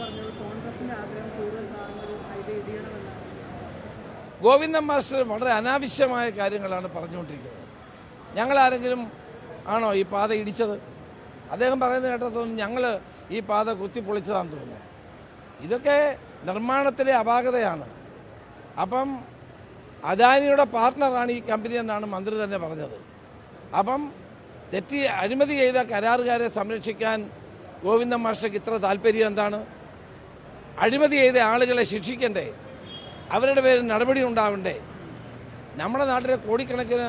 പറഞ്ഞത് കോൺഗ്രസിന്റെ ആഗ്രഹം ഗോവിന്ദൻ മാസ്റ്റർ വളരെ അനാവശ്യമായ കാര്യങ്ങളാണ് പറഞ്ഞുകൊണ്ടിരിക്കുന്നത്. ഞങ്ങൾ ആരെങ്കിലും ആണോ ഈ പാത ഇടിച്ചത്? അദ്ദേഹം പറയുന്നത് കേട്ടതൊന്നും ഞങ്ങൾ ഈ പാത കുത്തിപ്പൊളിച്ചതാണെന്ന് തോന്നുന്നു. ഇതൊക്കെ നിർമ്മാണത്തിലെ അപാകതയാണ്. അപ്പം അദാനിയുടെ പാർട്ട്ണറാണ് ഈ കമ്പനി എന്നാണ് മന്ത്രി തന്നെ പറഞ്ഞത്. അപ്പം തെറ്റി അഴിമതി ചെയ്ത കരാറുകാരെ സംരക്ഷിക്കാൻ ഗോവിന്ദൻ മാഷ്ടയ്ക്ക് ഇത്ര താല്പര്യം എന്താണ്? അഴിമതി ചെയ്ത ആളുകളെ ശിക്ഷിക്കണ്ടേ? അവരുടെ പേരിൽ നടപടി ഉണ്ടാവണ്ടേ? നമ്മുടെ നാട്ടിലെ കോടിക്കണക്കിന്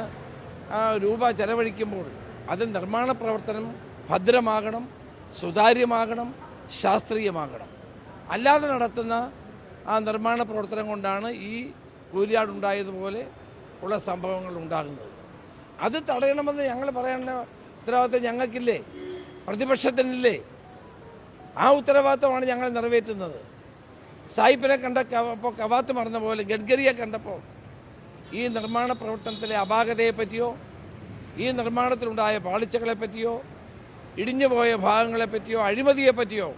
രൂപ ചെലവഴിക്കുമ്പോൾ അത് നിർമ്മാണ പ്രവർത്തനം ഭദ്രമാകണം സുതാര്യമാകണം ശാസ്ത്രീയമാകണം. അല്ലാതെ നടത്തുന്ന ആ നിർമ്മാണ പ്രവർത്തനം കൊണ്ടാണ് ഈ കൂരിയാടുണ്ടായതുപോലെ ഉള്ള സംഭവങ്ങൾ ഉണ്ടാകുന്നത്. അത് തടയണമെന്ന് ഞങ്ങൾ പറയേണ്ട ഉത്തരവാദിത്തം ഞങ്ങൾക്കില്ലേ? പ്രതിപക്ഷത്തിനില്ലേ? ആ ഉത്തരവാദിത്തമാണ് ഞങ്ങൾ നിറവേറ്റുന്നത്. സായിപ്പിനെ കണ്ട അപ്പോൾ കവാത്ത് മറന്ന പോലെ ഗഡ്കരിയെ കണ്ടപ്പോൾ ഈ നിർമ്മാണ പ്രവർത്തനത്തിലെ അപാകതയെ പറ്റിയോ ഈ നിർമ്മാണത്തിലുണ്ടായ പാളിച്ചകളെ പറ്റിയോ ഇടിഞ്ഞുപോയ ഭാഗങ്ങളെ പറ്റിയോ അഴിമതിയെ പറ്റിയോ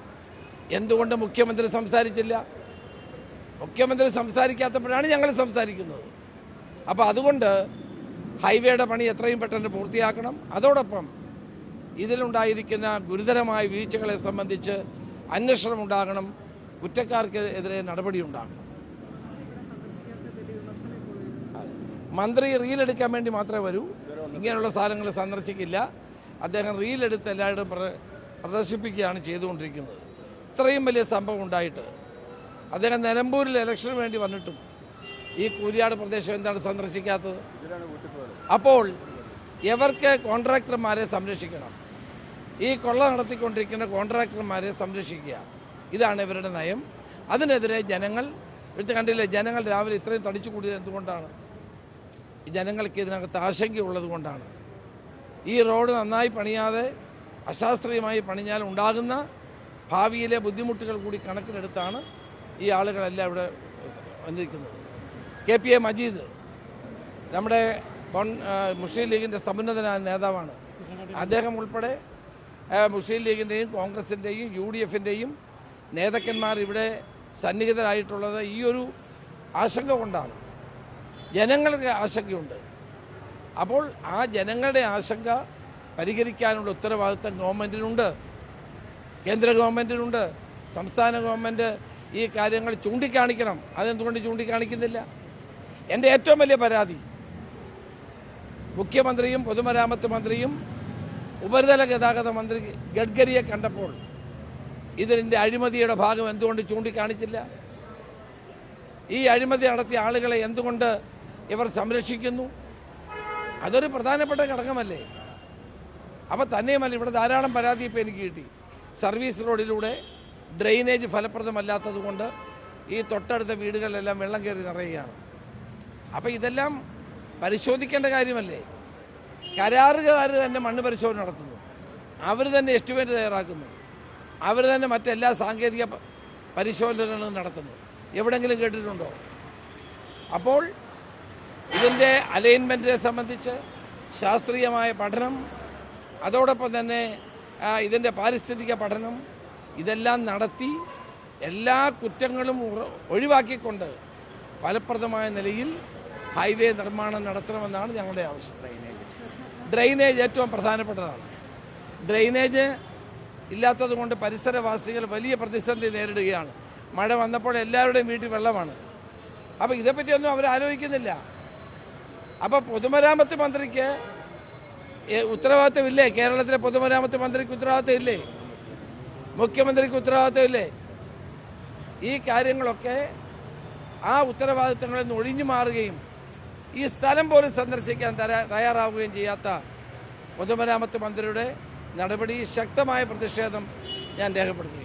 എന്തുകൊണ്ട് മുഖ്യമന്ത്രി സംസാരിച്ചില്ല? മുഖ്യമന്ത്രി സംസാരിക്കാത്തപ്പോഴാണ് ഞങ്ങൾ സംസാരിക്കുന്നത്. അപ്പോൾ അതുകൊണ്ട് ഹൈവേയുടെ പണി എത്രയും പെട്ടെന്ന് പൂർത്തിയാക്കണം. അതോടൊപ്പം ഇതിലുണ്ടായിരിക്കുന്ന ഗുരുതരമായ വീഴ്ചകളെ സംബന്ധിച്ച് അന്വേഷണം ഉണ്ടാകണം. കുറ്റക്കാർക്ക് എതിരെ നടപടി ഉണ്ടാകണം ഇവിടെ സന്ദർശിക്കാത്ത വലിയ വിമർശനം ഇപ്പോൾ ഉയരുന്നു. മന്ത്രി റീലെടുക്കാൻ വേണ്ടി മാത്രമേ വരൂ. ഇങ്ങനെയുള്ള സാധനങ്ങൾ സന്ദർശിക്കില്ല. അദ്ദേഹം റീലെടുത്ത് പ്ര- പ്രദർശിപ്പിക്കുകയാണ് ചെയ്തുകൊണ്ടിരിക്കുന്നത്. ഇത്രയും വലിയ സംഭവം ഉണ്ടായിട്ട് അദ്ദേഹം നിലമ്പൂരിൽ ഇലക്ഷന് വേണ്ടി വന്നിട്ടും ഈ കൂരിയാട് പ്രദേശം എന്താണ് സന്ദർശിക്കാത്തത്? അപ്പോൾ എവർക്ക് കോൺട്രാക്ടർമാരെ സംരക്ഷിക്കണം? ഈ കൊള്ള നടത്തിക്കൊണ്ടിരിക്കുന്ന കോൺട്രാക്ടർമാരെ സംരക്ഷിക്കുക. ഇതാണ് ഇവരുടെ നയം. അതിനെതിരെ ജനങ്ങൾ ഇവിടുത്തെ കണ്ടില്ലേ ജനങ്ങൾ രാവിലെ ഇത്രയും തടിച്ചു കൂടിയത് എന്തുകൊണ്ടാണ്? ജനങ്ങൾക്ക് ഇതിനകത്ത് ആശങ്കയുള്ളത് കൊണ്ടാണ്. ഈ റോഡ് നന്നായി പണിയാതെ അശാസ്ത്രീയമായി പണിഞ്ഞാൽ ഉണ്ടാകുന്ന ഭാവിയിലെ ബുദ്ധിമുട്ടുകൾ കൂടി കണക്കിലെടുത്താണ് ഈ ആളുകളെല്ലാം ഇവിടെ വന്നിരിക്കുന്നത്. കെ പി എ മജീദ് നമ്മുടെ മുസ്ലിം ലീഗിന്റെ സമുന്നതനായ നേതാവാണ്. അദ്ദേഹം ഉൾപ്പെടെ മുസ്ലിം ലീഗിന്റെയും കോൺഗ്രസിന്റെയും യു ഡി എഫിന്റെയും നേതാക്കന്മാർ ഇവിടെ സന്നിഹിതരായിട്ടുള്ളത് ഈ ഒരു ആശങ്ക കൊണ്ടാണ്. ജനങ്ങൾക്ക് ആശങ്കയുണ്ട്. അപ്പോൾ ആ ജനങ്ങളുടെ ആശങ്ക പരിഹരിക്കാനുള്ള ഉത്തരവാദിത്തം ഗവൺമെന്റിനുണ്ട്. കേന്ദ്ര ഗവൺമെന്റിനുണ്ട്. സംസ്ഥാന ഗവൺമെന്റ് ഈ കാര്യങ്ങൾ ചൂണ്ടിക്കാണിക്കണം. അതെന്തുകൊണ്ട് ചൂണ്ടിക്കാണിക്കുന്നില്ല? എന്റെ ഏറ്റവും വലിയ പരാതി മുഖ്യമന്ത്രിയും പൊതുമരാമത്ത് മന്ത്രിയും ഉപരിതല ഗതാഗത മന്ത്രി ഗഡ്കരിയെ കണ്ടപ്പോൾ ഇതിന്റെ അഴിമതിയുടെ ഭാഗം എന്തുകൊണ്ട് ചൂണ്ടിക്കാണിച്ചില്ല? ഈ അഴിമതി നടത്തിയ ആളുകളെ എന്തുകൊണ്ട് ഇവർ സംരക്ഷിക്കുന്നു? അതൊരു പ്രധാനപ്പെട്ട ഘടകമല്ലേ? അപ്പം തന്നെയുമല്ല ഇവിടെ ധാരാളം പരാതി ഇപ്പം എനിക്ക് കിട്ടി. സർവീസ് റോഡിലൂടെ ഡ്രെയിനേജ് ഫലപ്രദമല്ലാത്തത് കൊണ്ട് ഈ തൊട്ടടുത്ത വീടുകളിലെല്ലാം വെള്ളം കയറി നിറയുകയാണ്. അപ്പം ഇതെല്ലാം പരിശോധിക്കേണ്ട കാര്യമല്ലേ? കരാറുകാർ തന്നെ മണ്ണ് പരിശോധന നടത്തുന്നു. അവർ തന്നെ എസ്റ്റിമേറ്റ് തയ്യാറാക്കുന്നു. അവർ തന്നെ മറ്റെല്ലാ സാങ്കേതിക പരിശോധനകളും നടത്തുന്നു. എവിടെങ്കിലും കേട്ടിട്ടുണ്ടോ? അപ്പോൾ ഇതിന്റെ അലൈൻമെന്റിനെ സംബന്ധിച്ച് ശാസ്ത്രീയമായ പഠനം അതോടൊപ്പം തന്നെ ഇതിന്റെ പാരിസ്ഥിതിക പഠനം ഇതെല്ലാം നടത്തി എല്ലാ കുറ്റങ്ങളും ഒഴിവാക്കിക്കൊണ്ട് ഫലപ്രദമായ നിലയിൽ ഹൈവേ നിർമ്മാണം നടത്തണമെന്നാണ് ഞങ്ങളുടെ ആവശ്യം. ഡ്രെയിനേജ് ഡ്രെയിനേജ് ഏറ്റവും പ്രധാനപ്പെട്ടതാണ്. ഡ്രെയിനേജ് ഇല്ലാത്തത് കൊണ്ട് പരിസരവാസികൾ വലിയ പ്രതിസന്ധി നേരിടുകയാണ്. മഴ വന്നപ്പോൾ എല്ലാവരുടെയും വീട്ടിൽ വെള്ളമാണ്. അപ്പോൾ ഇതേപ്പറ്റിയൊന്നും അവർ ആലോചിക്കുന്നില്ല. അപ്പോൾ പൊതുമരാമത്ത് മന്ത്രിക്ക് ഏ, ഉത്തരവാദിത്തമില്ലേ? കേരളത്തിലെ പൊതുമരാമത്ത് മന്ത്രിക്ക് ഉത്തരവാദിത്തം ഇല്ലേ മുഖ്യമന്ത്രിക്ക് ഉത്തരവാദിത്തം ഇല്ലേ ഈ കാര്യങ്ങളൊക്കെ ആ ഉത്തരവാദിത്തങ്ങളിൽ നിന്ന് ഒഴിഞ്ഞു മാറുകയും ഈ സ്ഥലം പോലും സന്ദർശിക്കാൻ തയ്യാറാവുകയും ചെയ്യാത്ത പൊതുമരാമത്ത് മന്ത്രിയുടെ നടപടി ശക്തമായ പ്രതിഷേധം ഞാൻ രേഖപ്പെടുത്തുന്നു.